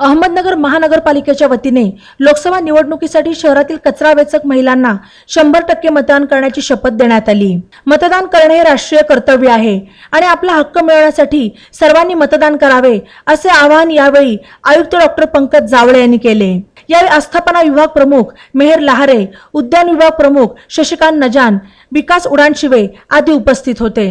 अहमदनगर महानगरपालिकेच्या वतीने लोकसभा निवडणुकीसाठी शहरातील कचरा वेचक महिलांना शंभर टक्के मतदान करण्याची शपथ देण्यात आली. मतदान करणे हे राष्ट्रीय कर्तव्य आहे आणि आपला हक्क मिळवण्यासाठी सर्वांनी मतदान करावे असे आवाहन यावेळी आयुक्त डॉक्टर पंकज जावळे यांनी केले. यावेळी आस्थापना विभाग प्रमुख मेहर लहारे उद्यान विभाग प्रमुख शशिकांत नजान विकास उडानशिवे आदी उपस्थित होते.